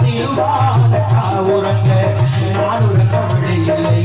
திருவாத காவுரங்க நாடுரங்க வழியில்லை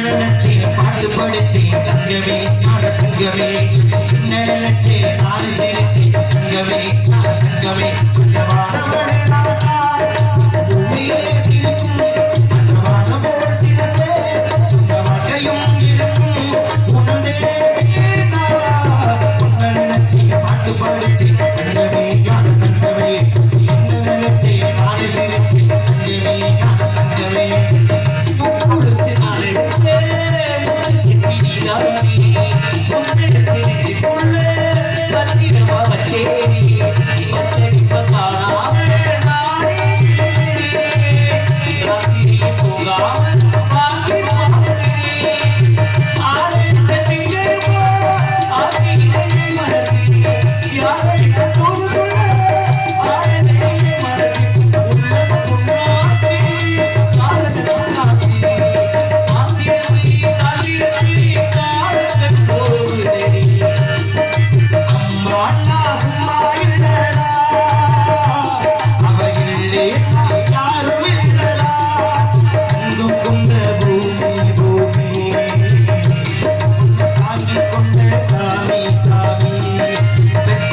நிலச்சி பாடுபடுத்தி தங்கவே நாட தங்கவே நிலச்சி ஆறு சேர்ச்சி தங்கவே நாட தங்கவே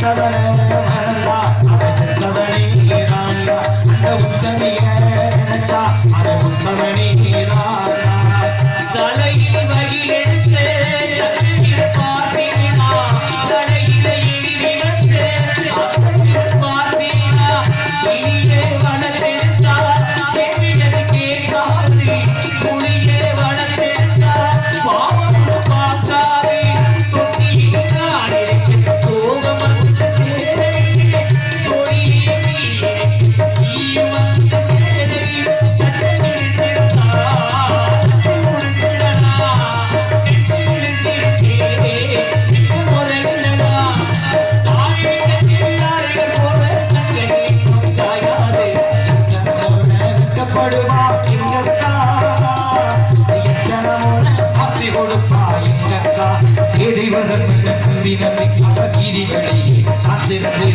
ಕವನ உயர்ந்த குறி நம்பிக்கை கீதிகளை காத்திருந்து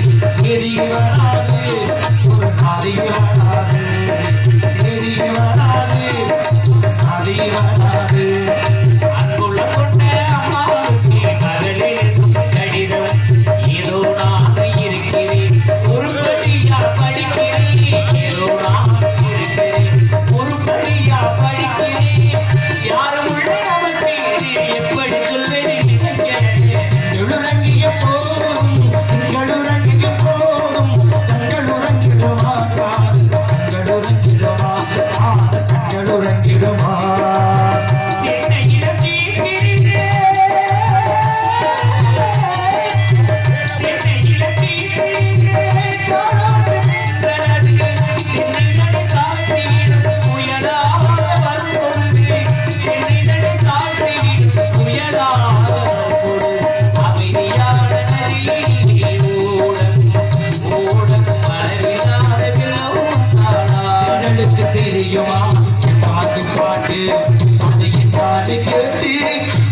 புரிஞ்சுக்கிட்டாலே கேட்டி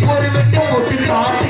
ஒரு வெட்ட போட்டு காட்டு.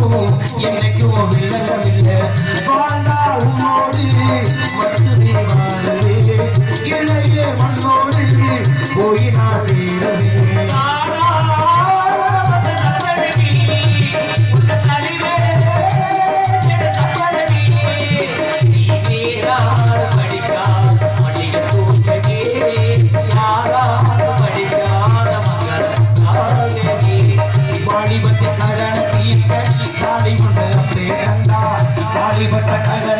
எனக்கும் என்னைக்கும் வில்லவில்லை. வாழ்ந்தா போயினா செய்ய Everybody,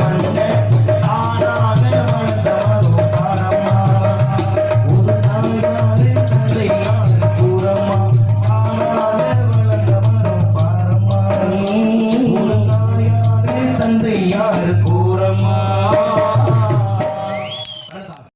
ಬಂದೆ